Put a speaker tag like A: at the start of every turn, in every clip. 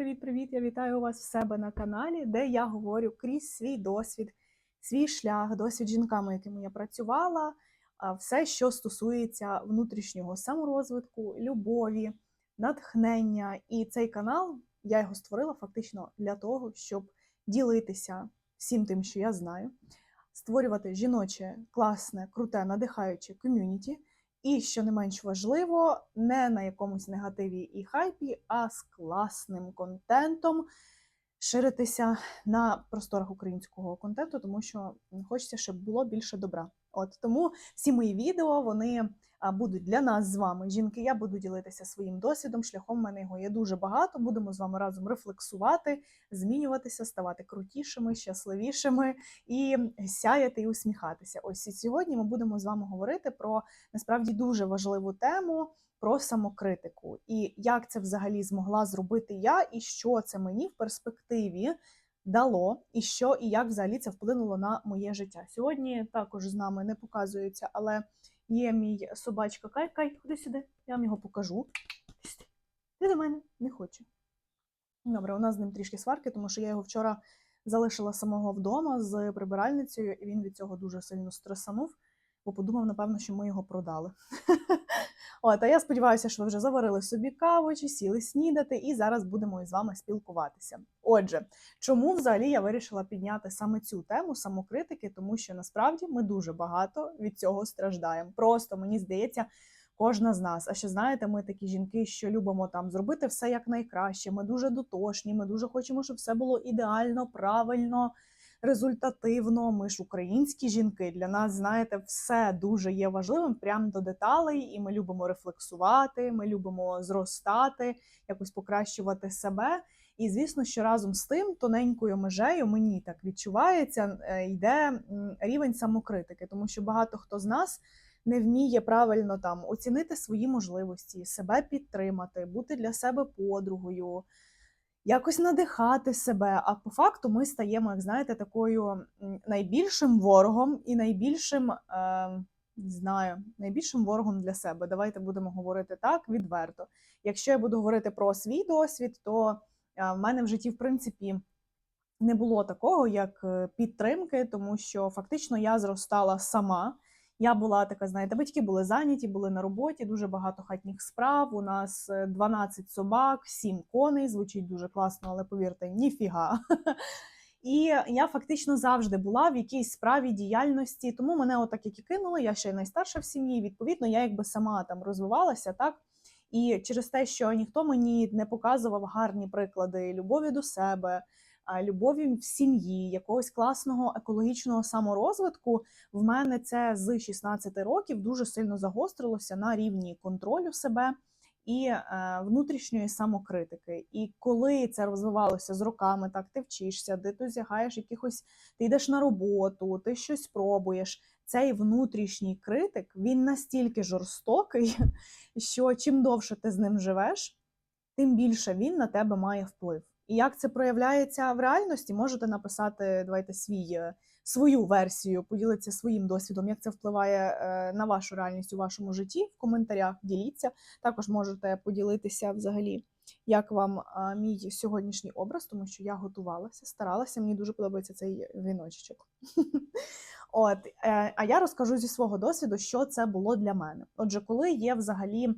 A: привіт-привіт! Я вітаю вас в себе на каналі, де я говорю крізь свій досвід, свій шлях, досвід жінками, якими я працювала, все, що стосується внутрішнього саморозвитку, любові, натхнення. І цей канал я його створила фактично для того, щоб ділитися всім тим, що я знаю, створювати жіноче, класне, круте, надихаюче ком'юніті. І, що не менш важливо, не на якомусь негативі і хайпі, а з класним контентом ширитися на просторах українського контенту, тому що хочеться, щоб було більше добра. От тому всі мої відео вони будуть для нас з вами. Жінки, я буду ділитися своїм досвідом. Шляхом в мене його є дуже багато. Будемо з вами разом рефлексувати, змінюватися, ставати крутішими, щасливішими і сяяти і усміхатися. Ось і сьогодні ми будемо з вами говорити про насправді дуже важливу тему. Про самокритику і як це взагалі змогла зробити я, і що це мені в перспективі дало, і що і як взагалі це вплинуло на моє життя. Сьогодні також з нами не показується, але є мій собачка Кай. Кай, ходи сюди, я вам його покажу. Ти до мене не хоче. Добре, у нас з ним трішки сварки, тому що я його вчора залишила самого вдома з прибиральницею, і він від цього дуже сильно стресанув, бо подумав, напевно, що ми його продали. От, а я сподіваюся, що ви вже заварили собі каву чи сіли снідати, і зараз будемо із вами спілкуватися. Отже, чому взагалі я вирішила підняти саме цю тему самокритики? Тому що насправді ми дуже багато від цього страждаємо. Просто мені здається. Кожна з нас. А ще знаєте, ми такі жінки, що любимо там зробити все як найкраще. Ми дуже дотошні, ми дуже хочемо, щоб все було ідеально, правильно, результативно. Ми ж українські жінки. Для нас, знаєте, все дуже є важливим, прямо до деталей, і ми любимо рефлексувати, ми любимо зростати, якось покращувати себе. І звісно, що разом з тим тоненькою межею мені так відчувається, е, йде рівень самокритики, тому що багато хто з нас не вміє правильно там оцінити свої можливості, себе підтримати, бути для себе подругою, якось надихати себе. А по факту ми стаємо, як знаєте, такою найбільшим ворогом і найбільшим. Е, знаю, найбільшим ворогом для себе. Давайте будемо говорити так відверто. Якщо я буду говорити про свій досвід, то е, в мене в житті, в принципі, не було такого, як е, підтримки, тому що фактично я зростала сама. Я була така, знаєте, батьки були зайняті, були на роботі, дуже багато хатніх справ. У нас е, 12 собак, 7 коней. Звучить дуже класно, але повірте, ніфіга. І я фактично завжди була в якійсь справі діяльності, тому мене отак як і кинули. Я ще й найстарша в сім'ї. Відповідно, я якби сама там розвивалася, так. І через те, що ніхто мені не показував гарні приклади любові до себе, любові в сім'ї, якогось класного екологічного саморозвитку, в мене це з 16 років дуже сильно загострилося на рівні контролю себе і е, внутрішньої самокритики. І коли це розвивалося з роками, так ти вчишся, де ти досягаєш якихось, ти йдеш на роботу, ти щось пробуєш. Цей внутрішній критик він настільки жорстокий, що чим довше ти з ним живеш, тим більше він на тебе має вплив. І як це проявляється в реальності, можете написати давайте свій, е, свою версію, поділитися своїм досвідом, як це впливає е, на вашу реальність у вашому житті. В коментарях діліться. Також можете поділитися взагалі, як вам а, мій сьогоднішній образ, тому що я готувалася, старалася. Мені дуже подобається цей віночок. От, е, а я розкажу зі свого досвіду, що це було для мене. Отже, коли є взагалі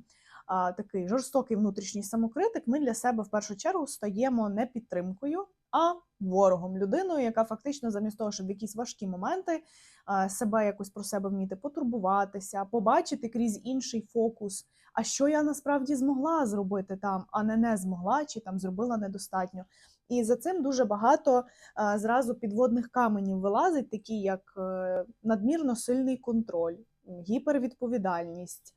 A: такий жорстокий внутрішній самокритик, ми для себе в першу чергу стаємо не підтримкою, а ворогом, людиною, яка фактично замість того, щоб в якісь важкі моменти себе якось про себе вміти потурбуватися, побачити крізь інший фокус. А що я насправді змогла зробити там, а не не змогла, чи там зробила недостатньо. І за цим дуже багато зразу підводних каменів вилазить, такі як е, надмірно сильний контроль, гіпервідповідальність,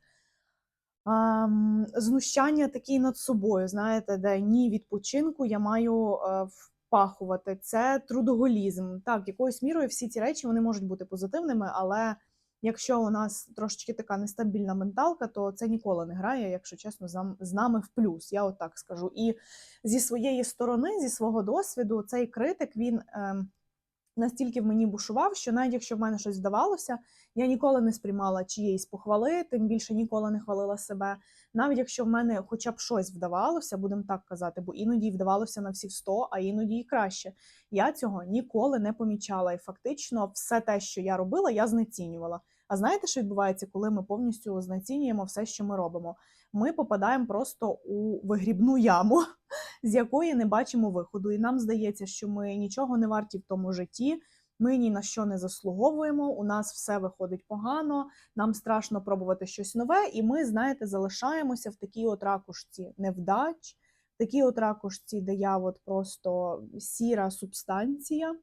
A: знущання такі над собою, знаєте, де ні відпочинку я маю е, впахувати. Це трудоголізм. Так, якоюсь мірою всі ці речі вони можуть бути позитивними, але якщо у нас трошечки така нестабільна менталка, то це ніколи не грає, якщо чесно, з нами в плюс. Я от так скажу. І зі своєї сторони, зі свого досвіду, цей критик він. Настільки в мені бушував, що навіть якщо в мене щось здавалося, я ніколи не сприймала чиєїсь похвали, тим більше ніколи не хвалила себе. навіть якщо в мене хоча б щось вдавалося, будемо так казати, бо іноді вдавалося на всі 100, а іноді і краще. Я цього ніколи не помічала. І фактично, все те, що я робила, я знецінювала. А знаєте, що відбувається, коли ми повністю знецінюємо все, що ми робимо? Ми попадаємо просто у вигрібну яму, з якої не бачимо виходу. І нам здається, що ми нічого не варті в тому житті. Ми ні на що не заслуговуємо, у нас все виходить погано, нам страшно пробувати щось нове, і ми, знаєте, залишаємося в такій от ракушці невдач, в такій от ракушці, де я от просто сіра субстанція,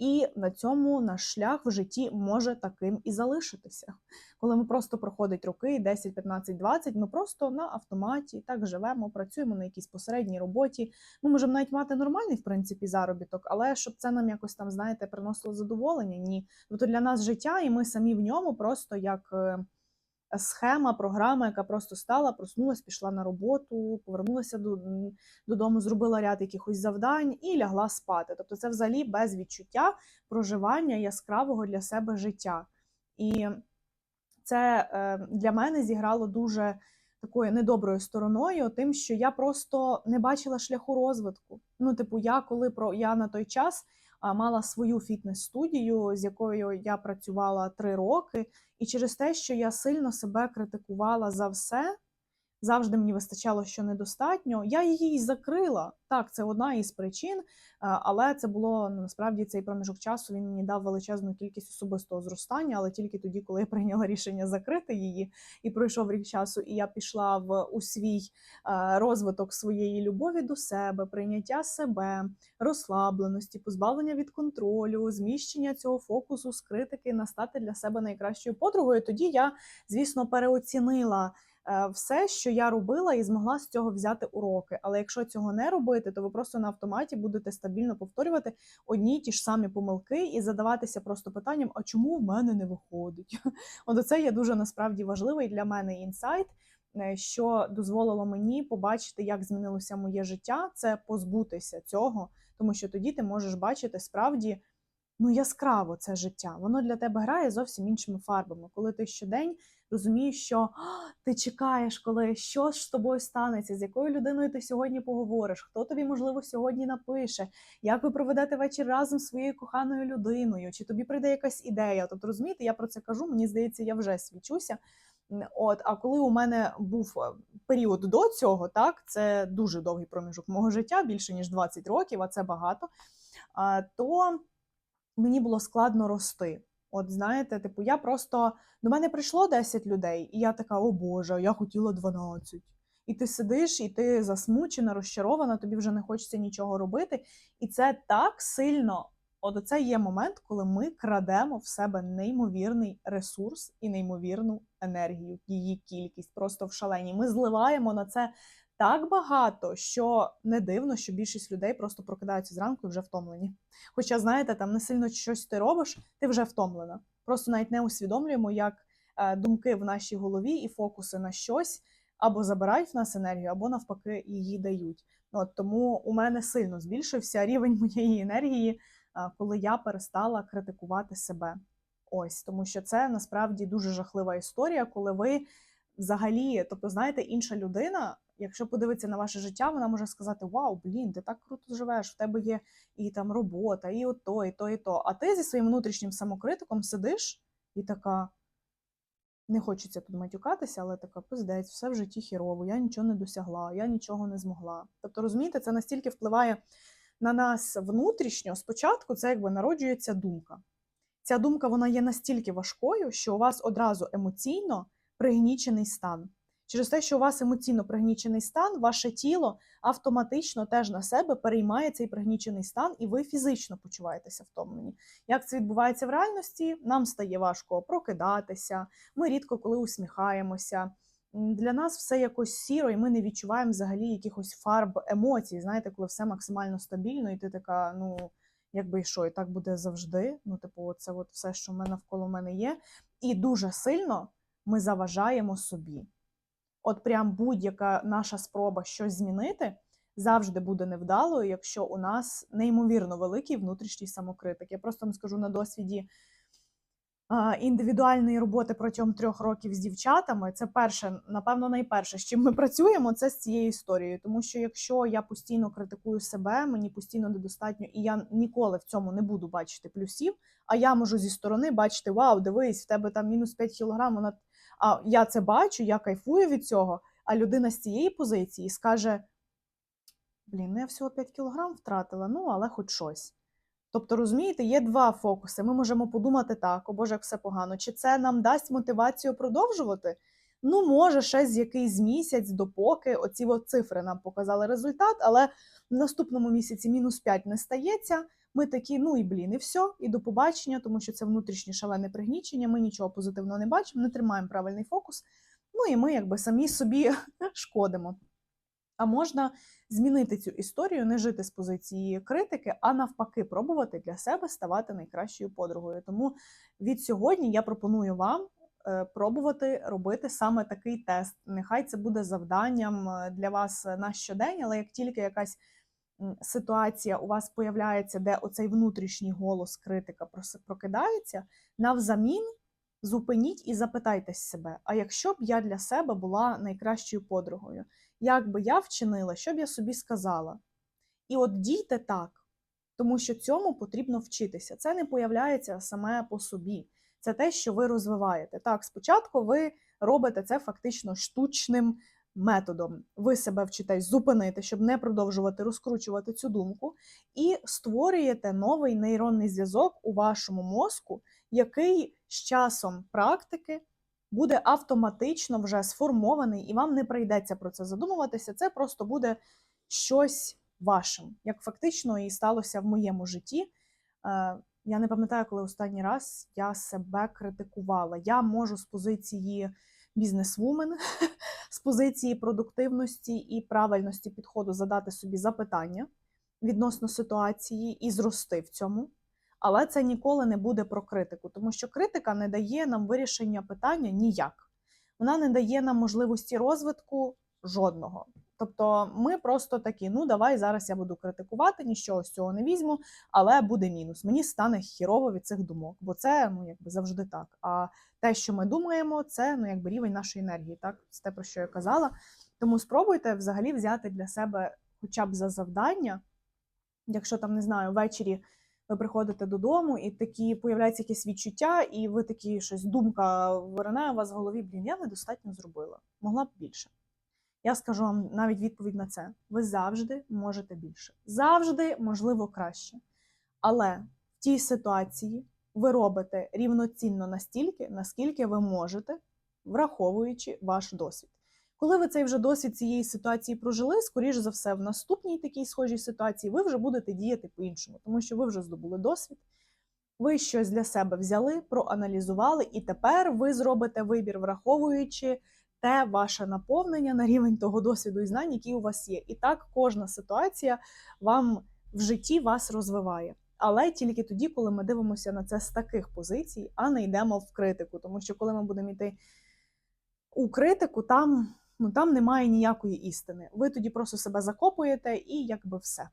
A: і на цьому наш шлях в житті може таким і залишитися. Коли ми просто проходить роки 10, 15, 20, ми просто на автоматі так живемо, працюємо на якійсь посередній роботі. Ми можемо навіть мати нормальний, в принципі, заробіток, але щоб це нам якось там, знаєте, приносило задоволення, ні. Тобто для нас життя, і ми самі в ньому просто як. Схема, програма, яка просто стала, проснулась, пішла на роботу, повернулася до, додому, зробила ряд якихось завдань і лягла спати. Тобто, це взагалі без відчуття проживання яскравого для себе життя. І це е, для мене зіграло дуже такою недоброю стороною, тим, що я просто не бачила шляху розвитку. Ну, типу, я коли про я на той час мала свою фітнес-студію, з якою я працювала три роки, і через те, що я сильно себе критикувала за все. Завжди мені вистачало, що недостатньо. Я її й закрила. Так, це одна із причин, е, але це було ну, насправді цей проміжок часу. Він мені дав величезну кількість особистого зростання, але тільки тоді, коли я прийняла рішення закрити її, і пройшов рік часу, і я пішла в у свій е, розвиток своєї любові до себе, прийняття себе, розслабленості, позбавлення від контролю, зміщення цього фокусу з критики на стати для себе найкращою подругою. Тоді я, звісно, переоцінила все, що я робила, і змогла з цього взяти уроки. Але якщо цього не робити, то ви просто на автоматі будете стабільно повторювати одні й ті ж самі помилки і задаватися просто питанням: а чому в мене не виходить? От це є дуже насправді важливий для мене інсайт. е, Що дозволило мені побачити, як змінилося моє життя, це позбутися цього, тому що тоді ти можеш бачити справді ну яскраво це життя. Воно для тебе грає зовсім іншими фарбами. Коли ти щодень розумієш, що ти чекаєш, коли що ж з тобою станеться, з якою людиною ти сьогодні поговориш, хто тобі, можливо, сьогодні напише, як ви проведете вечір разом з своєю коханою людиною, чи тобі прийде якась ідея. Тобто, розумієте, я про це кажу, мені здається, я вже свічуся. От, а коли у мене був е, період до цього, так це дуже довгий проміжок мого життя, більше ніж 20 років, а це багато. То мені було складно рости. От знаєте, типу, я просто до мене прийшло 10 людей, і я така, о Боже, я хотіла 12. І ти сидиш, і ти засмучена, розчарована, тобі вже не хочеться нічого робити. І це так сильно. От це є момент, коли ми крадемо в себе неймовірний ресурс і неймовірну енергію, її кількість просто в шаленій. Ми зливаємо на це так багато, що не дивно, що більшість людей просто прокидаються зранку і вже втомлені. Хоча, знаєте, там не сильно щось ти робиш, ти вже втомлена. Просто навіть не усвідомлюємо, як е, думки в нашій голові і фокуси на щось або забирають в нас енергію, або навпаки її дають. От тому у мене сильно збільшився рівень моєї енергії, е, коли я перестала критикувати себе. Ось тому, що це насправді дуже жахлива історія, коли ви взагалі, тобто, знаєте, інша людина, якщо подивитися на ваше життя, вона може сказати: Вау, блін, ти так круто живеш, в тебе є і там робота, і ото, і то, і то. А ти зі своїм внутрішнім самокритиком сидиш і така. Не хочеться тут матюкатися, але така пиздець, все в житті хірово, я нічого не досягла, я нічого не змогла. Тобто, розумієте, це настільки впливає на нас внутрішньо. Спочатку це якби народжується думка. Ця думка вона є настільки важкою, що у вас одразу емоційно пригнічений стан. Через те, що у вас емоційно пригнічений стан, ваше тіло автоматично теж на себе переймає цей пригнічений стан, і ви фізично почуваєтеся втомлені. Як це відбувається в реальності? Нам стає важко прокидатися, ми рідко коли усміхаємося. Для нас все якось сіро, і ми не відчуваємо взагалі якихось фарб емоцій. Знаєте, коли все максимально стабільно, і ти така, ну якби і що, і так буде завжди. Ну, типу, це от все, що в мене навколо мене є. І дуже сильно ми заважаємо собі. От прям будь-яка наша спроба щось змінити завжди буде невдалою, якщо у нас неймовірно великий внутрішній самокритик. Я просто вам скажу на досвіді індивідуальної роботи протягом трьох років з дівчатами. Це перше, напевно, найперше, з чим ми працюємо, це з цією історією. Тому що якщо я постійно критикую себе, мені постійно недостатньо, і я ніколи в цьому не буду бачити плюсів. А я можу зі сторони бачити: Вау, дивись, в тебе там мінус 5 кілограм. Вона а я це бачу, я кайфую від цього. А людина з цієї позиції скаже: Блін, ну я всього 5 кілограм втратила, ну але хоч щось. Тобто, розумієте, є два фокуси. Ми можемо подумати так, о Боже, як все погано. Чи це нам дасть мотивацію продовжувати? Ну, може, ще з якийсь місяць, допоки оці от цифри нам показали результат, але в наступному місяці мінус 5 не стається. Ми такі, ну і блін, і все, і до побачення, тому що це внутрішнє шалене пригнічення. Ми нічого позитивного не бачимо, не тримаємо правильний фокус. Ну і ми якби самі собі шкодимо. А можна змінити цю історію, не жити з позиції критики, а навпаки, пробувати для себе ставати найкращою подругою. Тому від сьогодні я пропоную вам е, пробувати робити саме такий тест. Нехай це буде завданням е, для вас на щодень, але як тільки якась ситуація у вас появляється, де оцей внутрішній голос критика прокидається, навзамін зупиніть і запитайтесь себе: а якщо б я для себе була найкращою подругою? як би я вчинила, що б я собі сказала. І от дійте так, тому що цьому потрібно вчитися. Це не появляється саме по собі. Це те, що ви розвиваєте. Так, спочатку ви робите це фактично штучним методом. Ви себе вчитесь зупинити, щоб не продовжувати розкручувати цю думку, і створюєте новий нейронний зв'язок у вашому мозку, який з часом практики буде автоматично вже сформований, і вам не прийдеться про це задумуватися. Це просто буде щось вашим, як фактично і сталося в моєму житті. Е, Я не пам'ятаю, коли останній раз я себе критикувала. Я можу з позиції бізнесвумен, з позиції продуктивності і правильності підходу задати собі запитання відносно ситуації і зрости в цьому. Але це ніколи не буде про критику, тому що критика не дає нам вирішення питання ніяк. Вона не дає нам можливості розвитку жодного. Тобто ми просто такі: ну давай зараз я буду критикувати, нічого з цього не візьму, але буде мінус. Мені стане хірово від цих думок, бо це ну якби завжди так. А те, що ми думаємо, це ну якби рівень нашої енергії. Так, це те про що я казала. Тому спробуйте взагалі взяти для себе, хоча б за завдання, якщо там не знаю, ввечері ви приходите додому, і такі появляється якесь відчуття, і ви такі щось думка виринає у вас в голові. Блін, я недостатньо зробила, могла б більше. Я скажу вам навіть відповідь на це: ви завжди можете більше, завжди можливо краще. Але в тій ситуації ви робите рівноцінно настільки, наскільки ви можете, враховуючи ваш досвід. Коли ви цей вже досвід цієї ситуації прожили, скоріш за все, в наступній такій схожій ситуації ви вже будете діяти по-іншому, тому що ви вже здобули досвід, ви щось для себе взяли, проаналізували, і тепер ви зробите вибір, враховуючи те ваше наповнення на рівень того досвіду і знань, які у вас є. І так кожна ситуація вам в житті вас розвиває. Але тільки тоді, коли ми дивимося на це з таких позицій, а не йдемо в критику. Тому що коли ми будемо йти у критику, там, ну, там немає ніякої істини. Ви тоді просто себе закопуєте і якби все.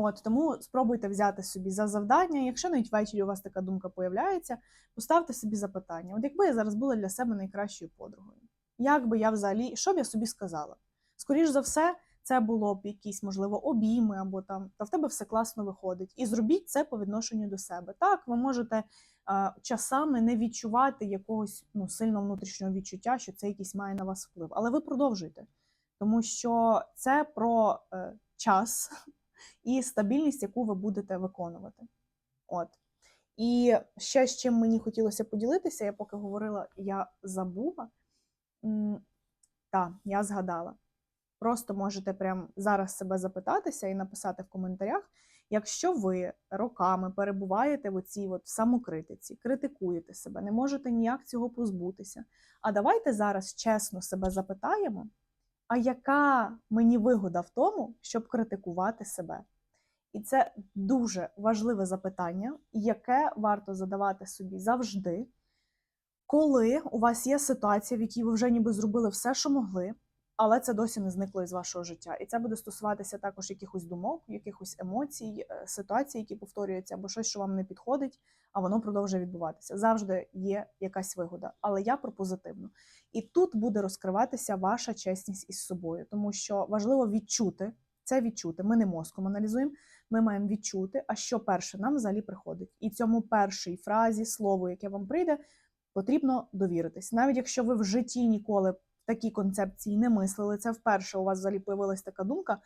A: От тому спробуйте взяти собі за завдання. Якщо навіть ввечері у вас така думка появляється, поставте собі запитання: от якби я зараз була для себе найкращою подругою, як би я взагалі, що б я собі сказала? Скоріш за все, це було б якісь, можливо, обійми або там, та в тебе все класно виходить. І зробіть це по відношенню до себе. Так, ви можете а, часами не відчувати якогось ну, сильного внутрішнього відчуття, що це якийсь має на вас вплив. Але ви продовжуйте, тому що це про е, час і стабільність, яку ви будете виконувати. От. І ще з чим мені хотілося поділитися, я поки говорила, я забула. Так, я згадала. Просто можете прямо зараз себе запитатися і написати в коментарях, якщо ви роками перебуваєте в оцій от самокритиці, критикуєте себе, не можете ніяк цього позбутися. А давайте зараз чесно себе запитаємо, а яка мені вигода в тому, щоб критикувати себе? І це дуже важливе запитання, яке варто задавати собі завжди, коли у вас є ситуація, в якій ви вже ніби зробили все, що могли, але це досі не зникло із вашого життя. І це буде стосуватися також якихось думок, якихось емоцій, е, ситуацій, які повторюються, або щось, що вам не підходить, а воно продовжує відбуватися. Завжди є якась вигода, але я про позитивну. І тут буде розкриватися ваша чесність із собою, тому що важливо відчути це відчути. Ми не мозком аналізуємо, ми маємо відчути, а що перше нам взагалі приходить. І цьому першій фразі, слову, яке вам прийде, потрібно довіритись. Навіть якщо ви в житті ніколи в такій концепції не мислили, це вперше у вас взагалі появилась така думка.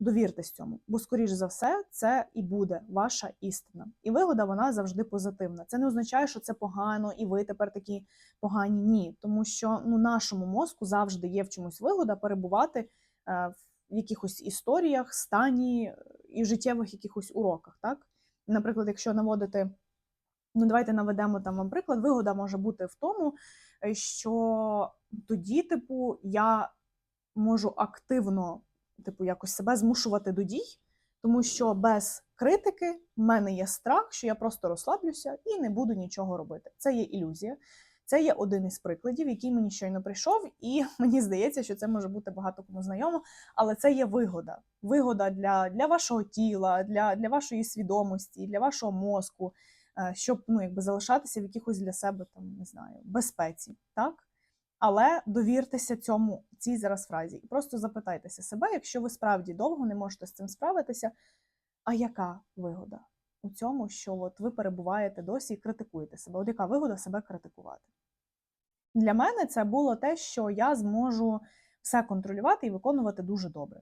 A: Довіртесь цьому, бо, скоріш за все, це і буде ваша істина. І вигода вона завжди позитивна. Це не означає, що це погано, і ви тепер такі погані. Ні, тому що ну нашому мозку завжди є в чомусь вигода перебувати е, в якихось історіях, стані і життєвих якихось уроках. Так, наприклад, якщо наводити. Ну, давайте наведемо там вам приклад. Вигода може бути в тому, е, що тоді, типу, я можу активно, типу, якось себе змушувати до дій, тому що без критики в мене є страх, що я просто розслаблюся і не буду нічого робити. Це є ілюзія. Це є один із прикладів, який мені щойно прийшов, і мені здається, що це може бути багато кому знайомо, але це є вигода. Вигода для для вашого тіла, для для вашої свідомості, для вашого мозку, щоб ну, якби залишатися в якихось для себе там, не знаю, безпеці. так? Але довіртеся цьому цій зараз фразі і просто запитайтеся себе, якщо ви справді довго не можете з цим справитися, а яка вигода? у цьому, що от ви перебуваєте досі і критикуєте себе. От яка вигода себе критикувати? Для мене це було те, що я зможу все контролювати і виконувати дуже добре.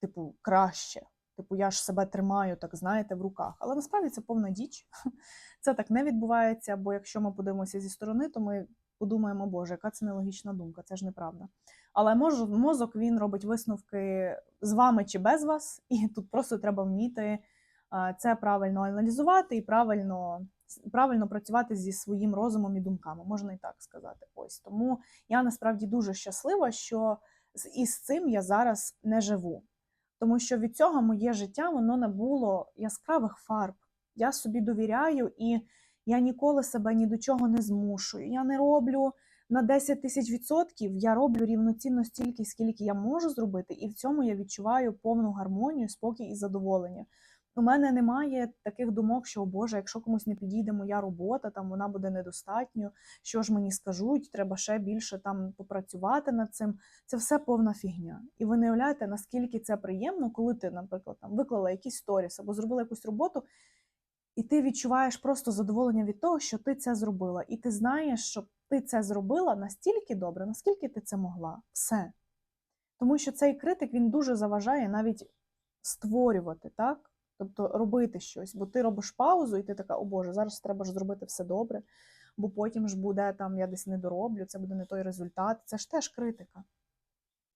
A: Типу, краще. Типу, я ж себе тримаю, так знаєте, в руках. Але насправді це повна діч. Це так не відбувається, бо якщо ми подивимося зі сторони, то ми подумаємо, Боже, яка це нелогічна думка, це ж неправда. Але мозок він робить висновки з вами чи без вас, і тут просто треба вміти це правильно аналізувати і правильно правильно працювати зі своїм розумом і думками, можна і так сказати. Ось тому я насправді дуже щаслива, що із цим я зараз не живу. Тому що від цього моє життя воно не було яскравих фарб. Я собі довіряю, і я ніколи себе ні до чого не змушую. Я не роблю на 10 тисяч відсотків, я роблю рівноцінно стільки, скільки я можу зробити, і в цьому я відчуваю повну гармонію, спокій і задоволення. У мене немає таких думок, що о Боже, якщо комусь не підійде моя робота, там вона буде недостатньо. Що ж мені скажуть, треба ще більше там попрацювати над цим. Це все повна фігня. І ви не уявляєте, наскільки це приємно, коли ти, наприклад, там виклала якийсь сторіс або зробила якусь роботу, і ти відчуваєш просто задоволення від того, що ти це зробила. І ти знаєш, що ти це зробила настільки добре, наскільки ти це могла. Все. Тому що цей критик він дуже заважає навіть створювати, так? Тобто робити щось, бо ти робиш паузу, і ти така, о Боже, зараз треба ж зробити все добре, бо потім ж буде там, я десь не дороблю, це буде не той результат. Це ж теж критика.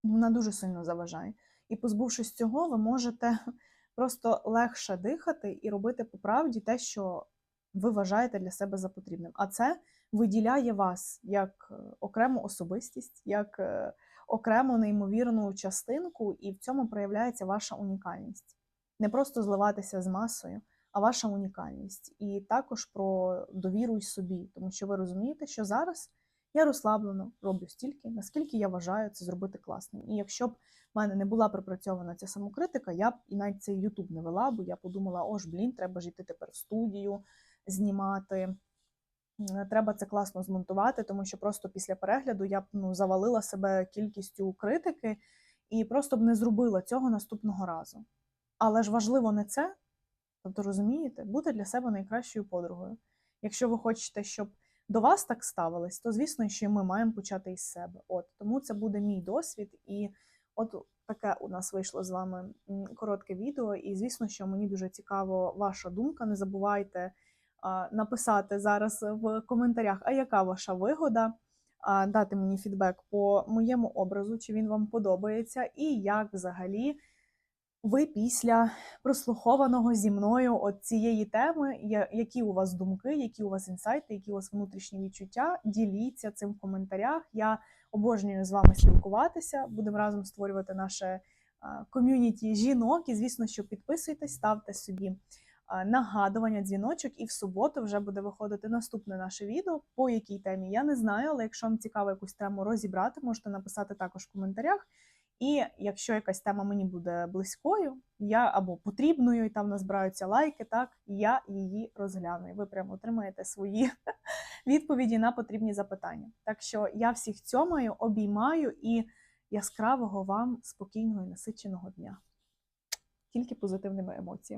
A: Вона дуже сильно заважає. І позбувшись цього, ви можете просто легше дихати і робити по правді те, що ви вважаєте для себе за потрібним. А це виділяє вас як е, окрему особистість, як е, окрему неймовірну частинку, і в цьому проявляється ваша унікальність не просто зливатися з масою, а ваша унікальність. І також про довіру й собі, тому що ви розумієте, що зараз я розслаблено роблю стільки, наскільки я вважаю це зробити класним. І якщо б в мене не була пропрацьована ця самокритика, я б і навіть цей Ютуб не вела, бо я подумала, о ж, блін, треба ж йти тепер в студію знімати. Треба це класно змонтувати, тому що просто після перегляду я б ну, завалила себе кількістю критики і просто б не зробила цього наступного разу. Але ж важливо не це, тобто розумієте, бути для себе найкращою подругою. Якщо ви хочете, щоб до вас так ставились, то звісно, що ми маємо почати із себе. От Тому це буде мій досвід, і от таке у нас вийшло з вами коротке відео. І звісно, що мені дуже цікаво ваша думка. Не забувайте написати зараз в коментарях, а яка ваша вигода, дати мені фідбек по моєму образу, чи він вам подобається, і як взагалі ви після прослухованого зі мною от цієї теми, які у вас думки, які у вас інсайти, які у вас внутрішні відчуття, діліться цим в коментарях. Я обожнюю з вами спілкуватися. Будемо разом створювати наше ком'юніті жінок. І, звісно, що підписуйтесь, ставте собі нагадування, дзвіночок, і в суботу вже буде виходити наступне наше відео. По якій темі я не знаю, але якщо вам цікаво якусь тему розібрати, можете написати також в коментарях. І якщо якась тема мені буде близькою, я або потрібною, і там назбираються лайки, так я її розгляну. І ви прямо отримаєте свої відповіді на потрібні запитання. Так що я всіх цьомаю, обіймаю і яскравого вам спокійного і насиченого дня. Тільки позитивними емоціями.